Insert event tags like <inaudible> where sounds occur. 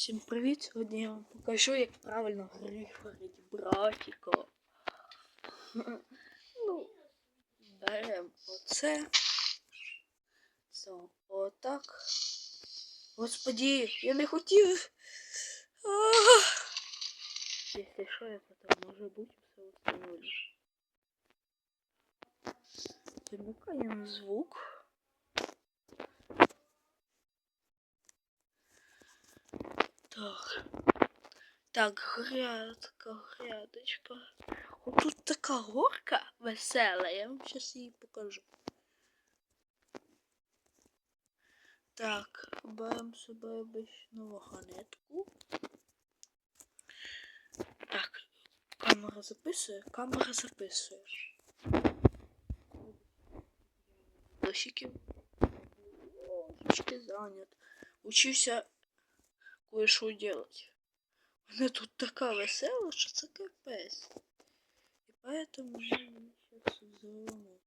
Всім привіт! Сьогодні я вам покажу, як правильно гриферить братіка. <laughs> Ну, беремо оце. Все, отак. Господи, я не хотів. Якщо що, я потім, може бути, все встановлю. Вимикаємо звук. Так. Так, грядка, грядочка. О, тут така горка весела, я вам зараз її покажу. Так, беремо собі обичну вагонетку. Так, камера записує, камера записує. Зайнят. Учуся кое-що делать. Вона тут така весела, що це капець. І поэтому я сейчас зелена.